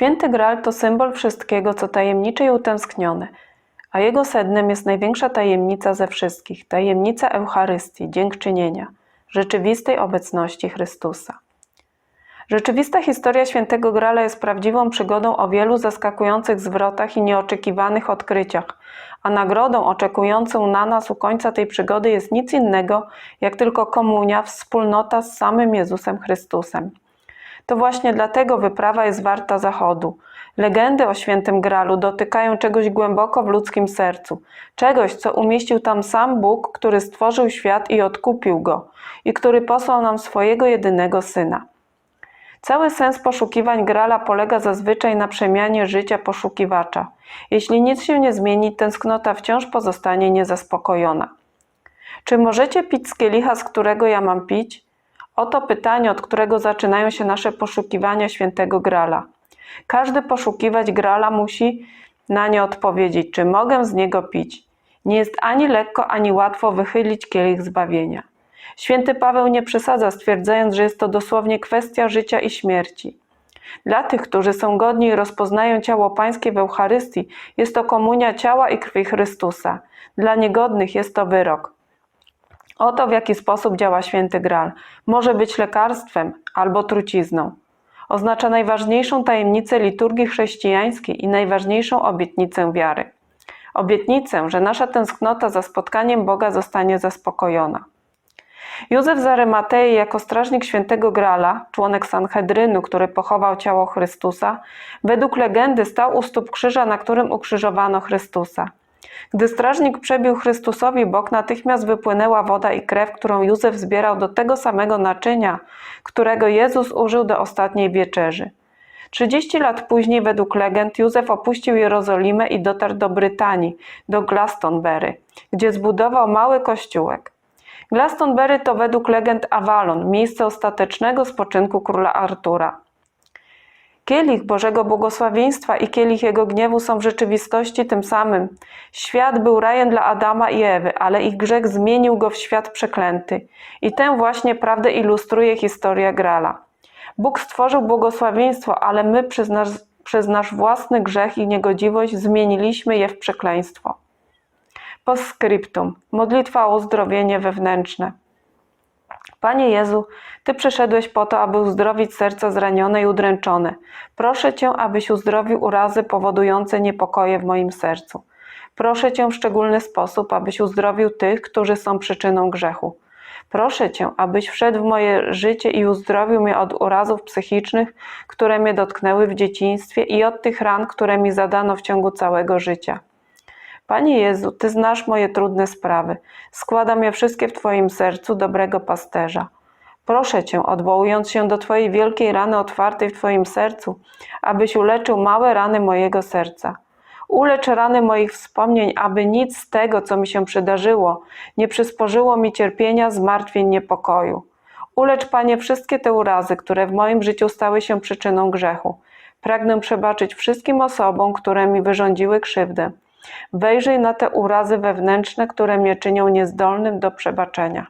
Święty Graal to symbol wszystkiego, co tajemnicze i utęsknione, a jego sednem jest największa tajemnica ze wszystkich tajemnica Eucharystii, dziękczynienia, rzeczywistej obecności Chrystusa. Rzeczywista historia Świętego Grala jest prawdziwą przygodą o wielu zaskakujących zwrotach i nieoczekiwanych odkryciach, a nagrodą oczekującą na nas u końca tej przygody jest nic innego, jak tylko komunia, wspólnota z samym Jezusem Chrystusem. To właśnie dlatego wyprawa jest warta zachodu. Legendy o świętym Gralu dotykają czegoś głęboko w ludzkim sercu, czegoś, co umieścił tam sam Bóg, który stworzył świat i odkupił go, i który posłał nam swojego jedynego Syna. Cały sens poszukiwań Grala polega zazwyczaj na przemianie życia poszukiwacza. Jeśli nic się nie zmieni, tęsknota wciąż pozostanie niezaspokojona. Czy możecie pić z kielicha, z którego ja mam pić? Oto pytanie, od którego zaczynają się nasze poszukiwania świętego Grala. Każdy poszukiwać Grala musi na nie odpowiedzieć, czy mogę z niego pić. Nie jest ani lekko, ani łatwo wychylić kielich zbawienia. Święty Paweł nie przesadza, stwierdzając, że jest to dosłownie kwestia życia i śmierci. Dla tych, którzy są godni i rozpoznają ciało Pańskie w Eucharystii, jest to komunia ciała i krwi Chrystusa. Dla niegodnych jest to wyrok. Oto w jaki sposób działa święty Graal. Może być lekarstwem albo trucizną. Oznacza najważniejszą tajemnicę liturgii chrześcijańskiej i najważniejszą obietnicę wiary. Obietnicę, że nasza tęsknota za spotkaniem Boga zostanie zaspokojona. Józef z jako strażnik świętego Grala, członek Sanhedrynu, który pochował ciało Chrystusa, według legendy stał u stóp krzyża, na którym ukrzyżowano Chrystusa. Gdy strażnik przebił Chrystusowi bok, natychmiast wypłynęła woda i krew, którą Józef zbierał do tego samego naczynia, którego Jezus użył do ostatniej wieczerzy. Trzydzieści lat później, według legend, Józef opuścił Jerozolimę i dotarł do Brytanii, do Glastonbury, gdzie zbudował mały kościółek. Glastonbury to według legend Avalon, miejsce ostatecznego spoczynku króla Artura. Kielich Bożego błogosławieństwa i kielich Jego gniewu są w rzeczywistości tym samym. Świat był rajem dla Adama i Ewy, ale ich grzech zmienił go w świat przeklęty. I tę właśnie prawdę ilustruje historia Grala. Bóg stworzył błogosławieństwo, ale my przez nasz, przez nasz własny grzech i niegodziwość zmieniliśmy je w przekleństwo. Postscriptum. Modlitwa o uzdrowienie wewnętrzne. Panie Jezu, Ty przyszedłeś po to, aby uzdrowić serca zranione i udręczone. Proszę Cię, abyś uzdrowił urazy powodujące niepokoje w moim sercu. Proszę Cię w szczególny sposób, abyś uzdrowił tych, którzy są przyczyną grzechu. Proszę Cię, abyś wszedł w moje życie i uzdrowił mnie od urazów psychicznych, które mnie dotknęły w dzieciństwie i od tych ran, które mi zadano w ciągu całego życia. Panie Jezu, Ty znasz moje trudne sprawy. Składam je wszystkie w Twoim sercu dobrego pasterza. Proszę Cię, odwołując się do Twojej wielkiej rany otwartej w Twoim sercu, abyś uleczył małe rany mojego serca. Ulecz rany moich wspomnień, aby nic z tego, co mi się przydarzyło, nie przysporzyło mi cierpienia, zmartwień, niepokoju. Ulecz, Panie, wszystkie te urazy, które w moim życiu stały się przyczyną grzechu. Pragnę przebaczyć wszystkim osobom, które mi wyrządziły krzywdę. Wejrzyj na te urazy wewnętrzne, które mnie czynią niezdolnym do przebaczenia.